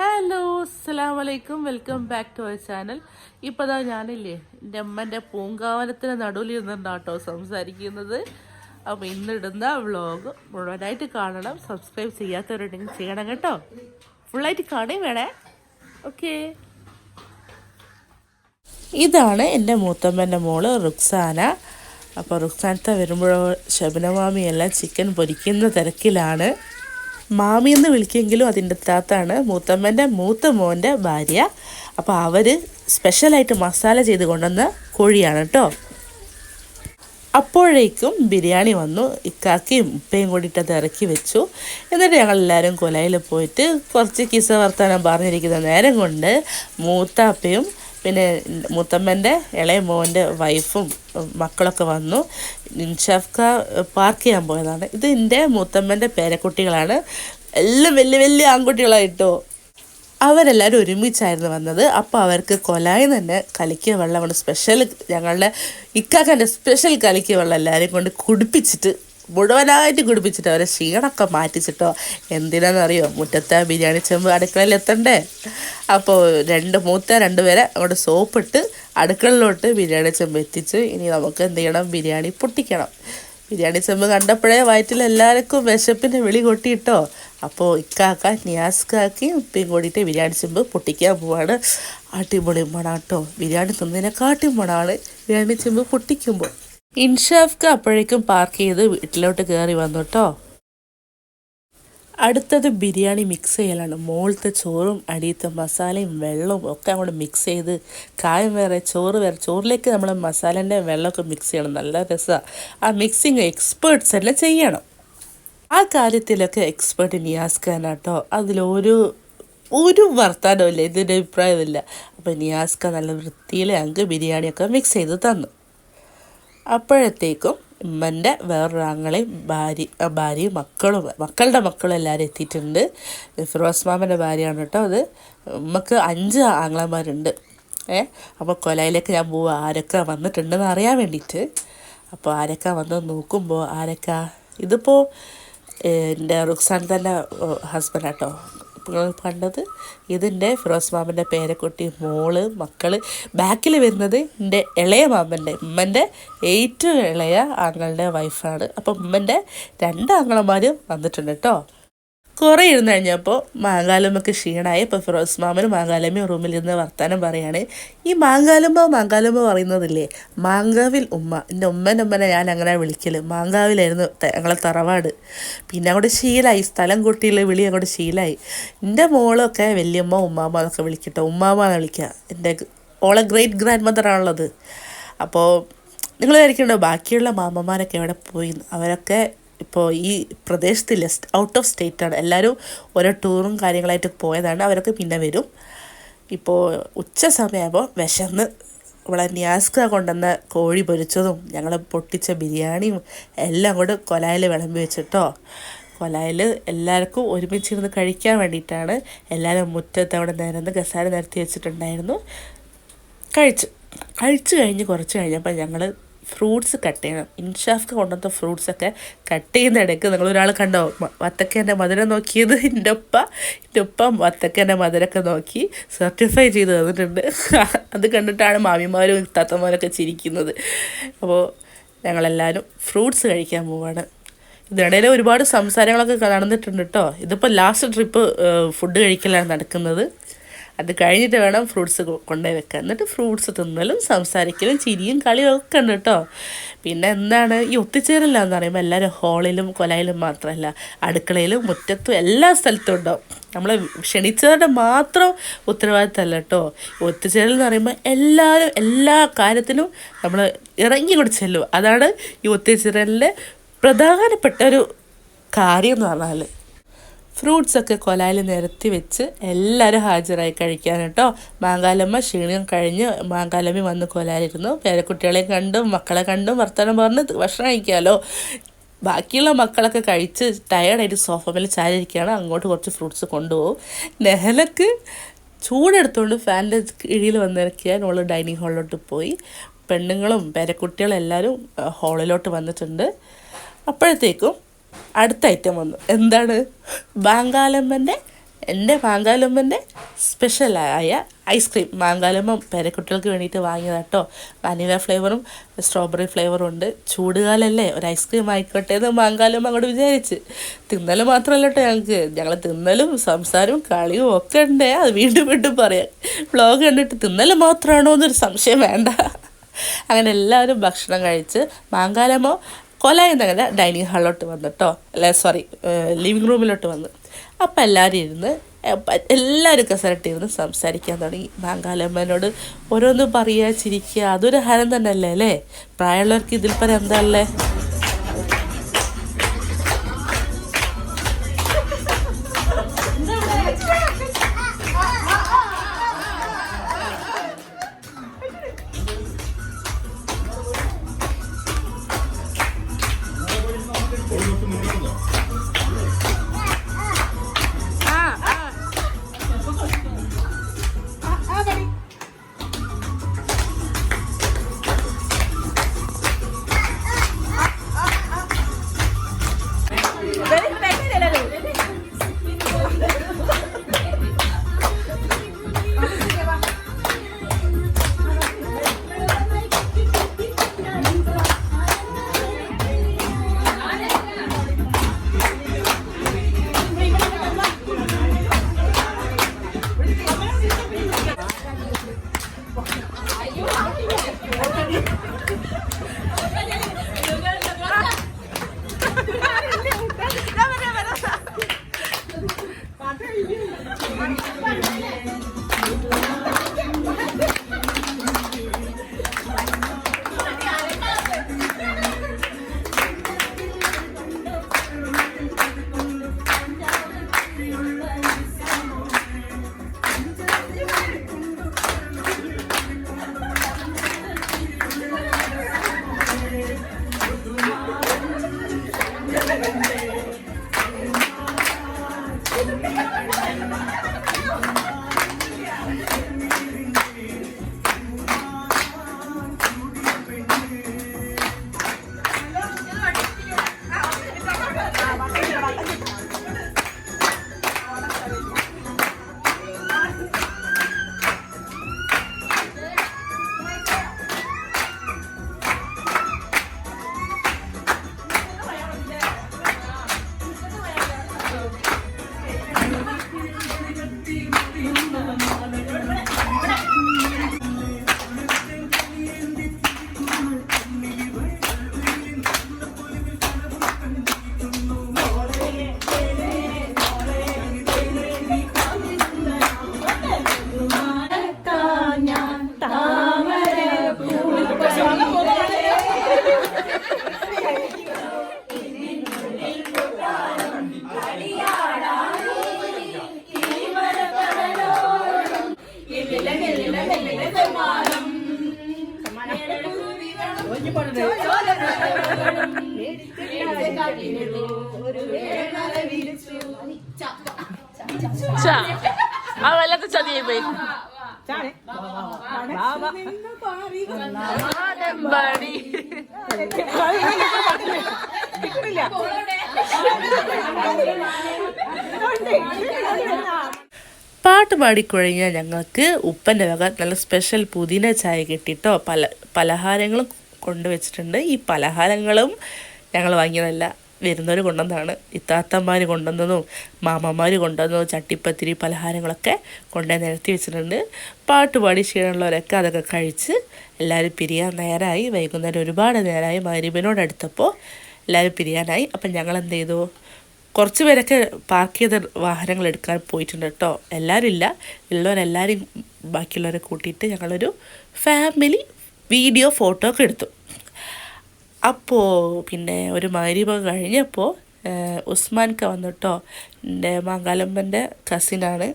Hello അസ്സാം വലൈക്കും welcome back to our channel ഇപ്പോൾ ദാ ഞാനില്ലേ എന്റെ അമ്മന്റെ പൂങ്കാവനത്തിന് നടുവിലിരുന്നിട്ടാണ് കേട്ടോ സംസാരിക്കുന്നത്. അപ്പോൾ ഇന്നിടുന്ന വ്ളോഗ് മുഴുവനായിട്ട് കാണണം. സബ്സ്ക്രൈബ് ചെയ്യാത്തവരുണ്ടെങ്കിൽ ചെയ്യണം കേട്ടോ. ഫുള്ളായിട്ട് കാണുകയും വേണേ. ഓക്കേ ഇതാണ് എന്റെ മൂത്തമ്മന്റെ മോൾ റുക്സാന. അപ്പോൾ റുക്സാനത്തെ വരുമ്പോഴോ ശബനമാമിയെല്ലാം ചിക്കൻ പൊരിക്കുന്ന തിരക്കിലാണ്. മാമി എന്ന് വിളിക്കുമെങ്കിലും അതിന്റെ താത്താണ് മൂത്തമ്മന്റെ മൂത്ത മോന്റെ ഭാര്യ. അപ്പോൾ അവർ സ്പെഷ്യലായിട്ട് മസാല ചെയ്ത് കൊണ്ടുവന്ന കോഴിയാണ് കേട്ടോ. അപ്പോഴേക്കും ബിരിയാണി വന്നു. ഇക്കാക്കിയും ഉപ്പയും കൂടിയിട്ട് അത് ഇറക്കി വെച്ചു. എന്നിട്ട് ഞങ്ങൾ എല്ലാവരും കൊലയിൽ പോയിട്ട് കുറച്ച് കിസ വർത്താനം പറഞ്ഞിരിക്കുന്ന നേരം കൊണ്ട് മൂത്താപ്പയും പിന്നെ മുത്തമ്മന്റെ ഇളയ മോന്റെ വൈഫും മക്കളൊക്കെ വന്നു. ഇൻഷാഫ്ക പാർക്ക് ചെയ്യാൻ പോയതാണ്. ഇത് എന്റെ മുത്തമ്മന്റെ പേരക്കുട്ടികളാണ്. എല്ലാം വലിയ വലിയ ആൺകുട്ടികളായിട്ടോ. അവരെല്ലാവരും ഒരുമിച്ചായിരുന്നു വന്നത്. അപ്പോൾ അവർക്ക് കൊലായി തന്നെ കലിക്കിയ വെള്ളമാണ്. സ്പെഷ്യൽ ഞങ്ങളുടെ ഇക്കാക്കന്റെ സ്പെഷ്യൽ കലിക്കിയ വെള്ളം എല്ലാവരെയും കൊണ്ട് കുടിപ്പിച്ചിട്ട് മുഴുവനായിട്ട് കുടിപ്പിച്ചിട്ട് അവരെ ക്ഷീണമൊക്കെ മാറ്റിച്ചിട്ടോ. എന്തിനാണെന്നറിയോ? മുറ്റത്തെ ബിരിയാണി ചെമ്പ് അടുക്കളയിൽ എത്തണ്ടേ? അപ്പോൾ രണ്ട് മൂത്ത രണ്ട് പേരെ അങ്ങോട്ട് സോപ്പിട്ട് അടുക്കളയിലോട്ട് ബിരിയാണി ചെമ്പ് എത്തിച്ച് ഇനി നമുക്ക് എന്ത് ചെയ്യണം? ബിരിയാണി പൊട്ടിക്കണം. ബിരിയാണി ചെമ്പ് കണ്ടപ്പോഴേ വയറ്റിൽ എല്ലാവർക്കും വിശപ്പിന്റെ വിളി കൊട്ടിയിട്ടോ. അപ്പോൾ ഇക്കാക്ക നിയാസ്കാക്കി ഉപ്പയും കൂടിയിട്ട് ബിരിയാണി ചെമ്പ് പൊട്ടിക്കാൻ പോവാണ്. അടിപൊളി മണാട്ടോ. ബിരിയാണി തിന്നതിനെക്കാട്ടി മണമാണ് ബിരിയാണി ചെമ്പ് പൊട്ടിക്കുമ്പോൾ. ഇൻഷാഫ്ക്ക് അപ്പോഴേക്കും പാർക്ക് ചെയ്ത് വീട്ടിലോട്ട് കയറി വന്നു കേട്ടോ അടുത്തത് ബിരിയാണി മിക്സ് ചെയ്യലാണ്. മുകളിലത്തെ ചോറും അടിയത്തെ മസാലയും വെള്ളവും ഒക്കെ അങ്ങോട്ട് മിക്സ് ചെയ്ത് കായം വേറെ ചോറ് വേറെ ചോറിലേക്ക് നമ്മൾ മസാലേന്റെ വെള്ളമൊക്കെ മിക്സ് ചെയ്യണം. നല്ല രസമാണ് ആ മിക്സിങ് എക്സ്പേർട്സ് എല്ലാം ചെയ്യണം. ആ കാര്യത്തിലൊക്കെ എക്സ്പേർട്ട് നിയാസ് ഖാനാട്ടോ അതിലൊരു ഒരു വർത്താനമില്ല ഇതിന്റെ അഭിപ്രായമില്ല അപ്പോൾ നിയാസ് ഖാൻ നല്ല വൃത്തിയിൽ ഞങ്ങൾക്ക് ബിരിയാണിയൊക്കെ മിക്സ് ചെയ്ത് തന്നു. അപ്പോഴത്തേക്കും ഉമ്മന്റെ വേറൊരാങ്ങളെയും ഭാര്യ ഭാര്യയും മക്കളും മക്കളുടെ മക്കളും എല്ലാവരും എത്തിയിട്ടുണ്ട്. ഫിറോസ് മാമന്റെ ഭാര്യയാണ് കേട്ടോ അത്. ഉമ്മക്ക് അഞ്ച് ആങ്ങളമാരുണ്ട്. ഏ അപ്പോൾ കൊലയിലേക്ക് ഞാൻ പോവുക ആരൊക്കെ വന്നിട്ടുണ്ടെന്ന് അറിയാൻ വേണ്ടിയിട്ട്. അപ്പോൾ ആരൊക്കെ വന്ന് നോക്കുമ്പോൾ ആരൊക്കെ? ഇതിപ്പോൾ എന്റെ റുക്സാൻ തന്നെ ഹസ്ബൻഡാട്ടോ കണ്ടത് ഇതിന്റെ ഫിറോസ് മാമന്റെ പേരക്കുട്ടി മോൾ മക്കൾ. ബാക്കിൽ വരുന്നത് എന്റെ ഇളയ മാമന്റെ ഉമ്മന്റെ ഏറ്റവും ഇളയ ആങ്ങളുടെ വൈഫാണ് അപ്പം ഉമ്മന്റെ രണ്ട് ആങ്ങളമാരും വന്നിട്ടുണ്ട് കേട്ടോ കുറേ ഇരുന്ന് കഴിഞ്ഞപ്പോൾ മാങ്കാലമ്മക്ക് ക്ഷീണമായി. ഇപ്പോൾ ഫിറോസ് മാമനും മാങ്കാലമ്മയും റൂമിലിരുന്ന് വർത്താനം പറയാണ് ഈ മാങ്കാലമ്മ മാങ്കാലമ്മ പറയുന്നതില്ലേ? മാങ്കാവിൽ ഉമ്മ. എന്റെ ഉമ്മന്റെ ഉമ്മനെ ഞാൻ അങ്ങനെ വിളിക്കൽ മാങ്കാവിലായിരുന്നു ഞങ്ങളെ തറവാട്. പിന്നെ അങ്ങോട്ട് ശീലായി. സ്ഥലം കൂട്ടിയുള്ള വിളി അങ്ങോട്ട് ശീലമായി എന്റെ മോളൊക്കെ വലിയമ്മ ഉമ്മാമ്മ എന്നൊക്കെ വിളിക്കട്ടെ. ഉമ്മാമ്മ എന്ന് വിളിക്കുക? എന്റെ ഓളെ ഗ്രേറ്റ് ഗ്രാൻഡ് മദറാണുള്ളത് അപ്പോൾ നിങ്ങൾ ബാക്കിയുള്ള മാമ്മമാരൊക്കെ എവിടെ പോയി? അവരൊക്കെ ഇപ്പോൾ ഈ പ്രദേശത്തില്ല ഔട്ട് ഓഫ് സ്റ്റേറ്റ് ആണ്. എല്ലാവരും ഓരോ ടൂറും കാര്യങ്ങളായിട്ട് പോയതാണ്. അവരൊക്കെ പിന്നെ വരും. ഇപ്പോൾ ഉച്ച സമയമാകുമ്പോൾ വിശന്ന് ഇവിടെ ന്യാസ്ക കൊണ്ടുവന്ന കോഴി പൊരിച്ചതും ഞങ്ങൾ പൊട്ടിച്ച ബിരിയാണിയും എല്ലാം കൂടെ കൊലായിൽ വിളമ്പി വെച്ചിട്ടോ. കൊലായിൽ എല്ലാവർക്കും ഒരുമിച്ചിരുന്ന് കഴിക്കാൻ വേണ്ടിയിട്ടാണ് എല്ലാവരും മുറ്റത്ത് അവിടെ നിരന്ന് കസാര നിരത്തി വെച്ചിട്ടുണ്ടായിരുന്നു. കഴിച്ചു കഴിച്ചു കഴിഞ്ഞ് കുറച്ച് കഴിഞ്ഞപ്പോൾ ഞങ്ങൾ ഫ്രൂട്ട്സ് കട്ട് ചെയ്യണം. ഇൻഷാഫ്ക്ക് കൊണ്ടുവന്ന ഫ്രൂട്ട്സൊക്കെ കട്ട് ചെയ്യുന്ന ഇടയ്ക്ക് നിങ്ങൾ ഒരാൾ കണ്ടോ വത്തക്കേന്റെ മധുരം നോക്കിയത്. എന്റെ ഉപ്പ എന്റെ ഉപ്പ വത്തക്കേന്റെ മധുരമൊക്കെ നോക്കി സർട്ടിഫൈ ചെയ്ത് തന്നിട്ടുണ്ട്. അത് കണ്ടിട്ടാണ് മാമിമാരും താത്തമാരൊക്കെ ചിരിക്കുന്നത്. അപ്പോൾ ഞങ്ങളെല്ലാവരും ഫ്രൂട്ട്സ് കഴിക്കാൻ പോവാണ്. ഇതിനിടയിൽ ഒരുപാട് സംസാരങ്ങളൊക്കെ നടന്നിട്ടുണ്ട് കേട്ടോ ഇതിപ്പോൾ ലാസ്റ്റ് ട്രിപ്പ് ഫുഡ് കഴിക്കലാണ് നടക്കുന്നത്. അത് കഴിഞ്ഞിട്ട് വേണം ഫ്രൂട്ട്സ് കൊണ്ടുപോയി വെക്കാൻ. എന്നിട്ട് ഫ്രൂട്ട്സ് തിന്നലും സംസാരിക്കലും ചിരിയും കളിയും ഒക്കെ ഉണ്ട് കേട്ടോ പിന്നെ എന്താണ്? ഈ ഒത്തുചേരലെന്ന് പറയുമ്പോൾ എല്ലാവരും ഹാളിലും കൊലയിലും മാത്രമല്ല അടുക്കളയിലും മുറ്റത്തും എല്ലാ സ്ഥലത്തും ഉണ്ടാവും. നമ്മൾ ക്ഷണിച്ചവരുടെ മാത്രം ഉത്തരവാദിത്തമല്ല കേട്ടോ ഒത്തുചേരൽ എന്ന് പറയുമ്പോൾ എല്ലാവരും എല്ലാ കാര്യത്തിനും നമ്മൾ ഇറങ്ങി കൂടി ചെല്ലും. അതാണ് ഈ ഒത്തുചേരലിന്റെ പ്രധാനപ്പെട്ട ഒരു കാര്യം എന്ന് പറഞ്ഞാൽ ഫ്രൂട്ട്സ് ഒക്കെ കൊലായിൽ നിരത്തി വെച്ച് എല്ലാവരും ഹാജരായി കഴിക്കാൻ കേട്ടോ. മാങ്കാലമ്മ ക്ഷീണം കഴിഞ്ഞ് മാങ്കാലമ്മ വന്ന് കൊലാലിരുന്നു പേരക്കുട്ടികളെ കണ്ടും മക്കളെ കണ്ടും വർത്തമാനം പറഞ്ഞ് ഭക്ഷണം കഴിക്കാമല്ലോ ബാക്കിയുള്ള മക്കളൊക്കെ കഴിച്ച് ടയർഡായിട്ട് സോഫമേൽ ചാരിയിരിക്കുകയാണ്. അങ്ങോട്ട് കുറച്ച് ഫ്രൂട്ട്സ് കൊണ്ടുപോകും. നെഹലക്ക് ചൂടെടുത്തുകൊണ്ട് ഫാനിന്റെ കീഴിൽ വന്നിറക്കിയാൽ നമ്മൾ ഡൈനിങ് ഹാളിലോട്ട് പോയി. പെണ്ണുങ്ങളും പേരക്കുട്ടികളും എല്ലാവരും ഹാളിലോട്ട് വന്നിട്ടുണ്ട്. അപ്പോഴത്തേക്കും അടുത്ത ഐറ്റം വന്നു. എന്താണ്? ബാങ്കാലമ്മന്റെ എന്റെ മാങ്കാലമ്മന്റെ സ്പെഷ്യലായ ഐസ്ക്രീം മാങ്കാലമ്മ പേരക്കുട്ടികൾക്ക് വേണ്ടിയിട്ട് വാങ്ങിയതാണ് കേട്ടോ വനില ഫ്ലേവറും സ്ട്രോബെറി ഫ്ലേവറും ഉണ്ട്. ചൂടുകാലല്ലേ ഒരു ഐസ്ക്രീം ആയിക്കോട്ടെ എന്ന് മാങ്കാലമ്മ അങ്ങോട്ട് വിചാരിച്ച്. തിന്നൽ മാത്രമല്ല കേട്ടോ ഞങ്ങൾക്ക്. ഞങ്ങൾ തിന്നലും സംസാരവും കളിയും ഒക്കെ ഉണ്ട്. അത് വീണ്ടും വീണ്ടും പറയാം. വ്ളോഗ് കണ്ടിട്ട് തിന്നൽ മാത്രമാണോ എന്നൊരു സംശയം വേണ്ട. അങ്ങനെ എല്ലാവരും ഭക്ഷണം കഴിച്ച് മാങ്കാലമ്മോ കൊലായെന്നങ്ങനെ ഡൈനിങ് ഹാളിലോട്ട് വന്നു കേട്ടോ അല്ല സോറി ലിവിങ് റൂമിലോട്ട് വന്ന്. അപ്പം എല്ലാവരും ഇരുന്ന് എല്ലാവരും കസരട്ടിരുന്ന് സംസാരിക്കാൻ തുടങ്ങി. ബാങ്കാലമ്മനോട് ഓരോന്നും പറയുക ചിരിക്കുക അതൊരു ഹരം തന്നെ അല്ലേ? അല്ലേ പ്രായമുള്ളവർക്ക് ഇതിൽ പരം എന്താ I'm not a ആ വല്ലാത്ത ചതിയായി പോയി. പാട്ട് പാടിക്കഴിഞ്ഞാൽ ഞങ്ങൾക്ക് ഉപ്പന്റെ വക നല്ല സ്പെഷ്യൽ പുതിന ചായ കിട്ടിട്ടോ. പല പലഹാരങ്ങളും കൊണ്ടുവച്ചിട്ടുണ്ട്. ഈ പലഹാരങ്ങളും ഞങ്ങൾ വാങ്ങിയതല്ല. വരുന്നവർ കൊണ്ടുവന്നതാണ്. ഇത്താത്തമാർ കൊണ്ടുവന്നതും മാമന്മാർ കൊണ്ടുവന്നതും ചട്ടിപ്പത്തിരി പലഹാരങ്ങളൊക്കെ കൊണ്ടുപോയി നിരത്തി വെച്ചിട്ടുണ്ട്. പാട്ടുപാടി ക്ഷീണമുള്ളവരൊക്കെ അതൊക്കെ കഴിച്ച് എല്ലാവരും പിരിയാൻ നേരമായി വൈകുന്നേരം ഒരുപാട് നേരമായി അടുത്തപ്പോൾ എല്ലാവരും പിരിയാനായി. അപ്പം ഞങ്ങൾ എന്ത് ചെയ്തു? കുറച്ച് പേരൊക്കെ പാർക്ക് ചെയ്ത വാഹനങ്ങൾ എടുക്കാൻ പോയിട്ടുണ്ട് കേട്ടോ. എല്ലാവരും ഇല്ല. ഉള്ളവരെല്ലാവരും ബാക്കിയുള്ളവരെ കൂട്ടിയിട്ട് ഞങ്ങളൊരു ഫാമിലി വീഡിയോ ഫോട്ടോ ഒക്കെ എടുത്തു. അപ്പോൾ പിന്നെ ഒരു മരുമ കഴിഞ്ഞപ്പോൾ ഉസ്മാൻ ഒക്കെ വന്നിട്ടോ എന്റെ മാങ്കാലമ്പന്റെ കസിനാണ്